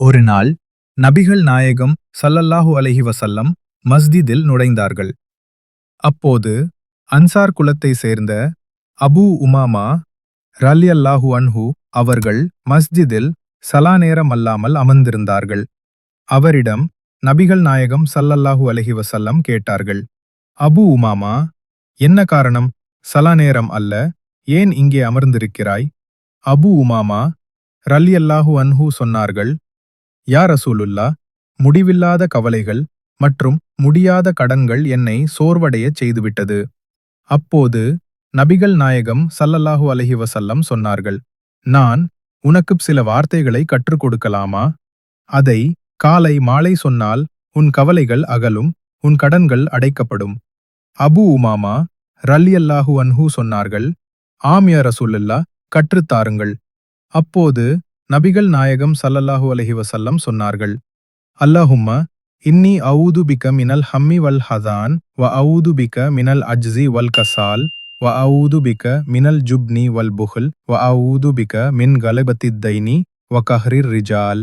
ஒரு நாள் நபிகள் நாயகம் சல்லல்லாஹு அலஹி வசல்லம் மஸ்ஜிதில் நுழைந்தார்கள். அப்போது அன்சார் குலத்தைச் சேர்ந்த அபூ உமாமா ரலியல்லாஹு அன்ஹு அவர்கள் மஸ்ஜிதில் சலா நேரம் அல்லாமல் அமர்ந்திருந்தார்கள். அவரிடம் நபிகள் நாயகம் சல்லல்லாஹு அலஹி வசல்லம் கேட்டார்கள். அபு உமாமா என்ன காரணம்? சலா நேரம் அல்ல ஏன் இங்கே அமர்ந்திருக்கிறாய்? அபு உமாமா ரலியல்லாஹு அன்ஹு சொன்னார்கள் யா ரசூலுல்லா முடிவில்லாத கவலைகள் மற்றும் முடியாத கடன்கள் என்னை சோர்வடையச் செய்துவிட்டது. அப்போது நபிகள் நாயகம் சல்லல்லாஹு அலஹி வசல்லம் சொன்னார்கள் நான் உனக்கு சில வார்த்தைகளை கற்றுக் கொடுக்கலாமா? அதை காலை மாலை சொன்னால் உன் கவலைகள் அகலும் உன் கடன்கள் அடைக்கப்படும். அபு உமாமா ரல்லியல்லாஹு அன்ஹு சொன்னார்கள் ஆம்யா ரசூலுல்லா கற்றுத்தாருங்கள் அப்போது நபிகள் நாயகம் சல்லல்லாஹு அலஹி வசல்லம் சொன்னார்கள் அல்லாஹும்ம இன்னி அவுது பிக மினல் ஹம்மி வல் ஹதான் வ அவுது பிக மினல் அஜ்ஸி வல் கசால் வ அவுது பிக மினல் ஜுப்னி வல் புஹுல் வ அவுது பிக மின் கலபத்தித் தைனி வ கஹ்ரிர் ரிஜால்.